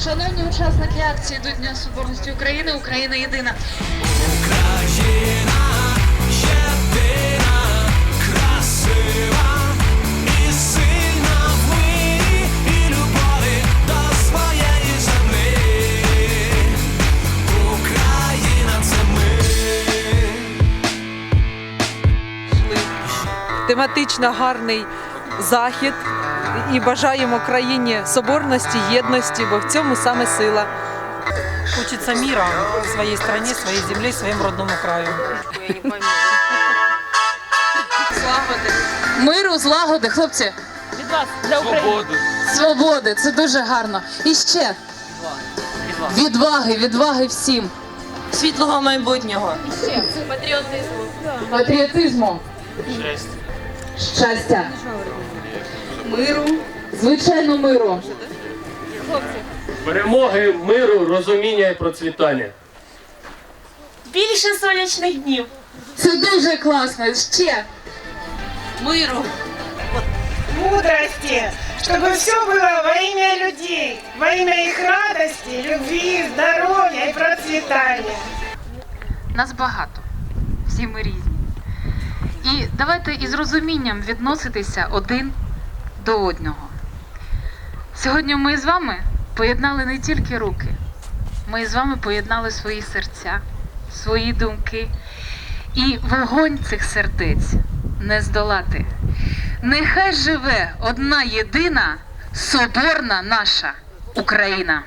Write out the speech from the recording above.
Шановні учасники акції до Дня Соборності України, Україна єдина. Україна єдина, красива і сильна в мирі і любові до своєї землі. Україна це ми. тематично гарний захід і бажаємо країні соборності, єдності, бо в цьому саме сила. Хочется мира своей стране, своей земле, своему родному краю. Миру, злагоди, хлопці. Від вас для України. Свободи, це дуже гарно. І ще відваги, відваги всім. Світлого майбутнього. Патріотизму. Щастя. Миру. Звичайно, миру. Перемоги, миру, розуміння і процвітання. Більше сонячних днів. Це дуже класно. Ще. Миру. мудрости, чтобы все было во имя людей, во имя их радости, любви, здоровья и процветания. Нас багато, всі ми різні. І давайте із розумінням відноситися один до одного. Сьогодні ми з вами поєднали не тільки руки, ми з вами поєднали свої серця, свої думки. І вогонь цих сердець не здолати. Нехай живе одна єдина соборна наша Україна.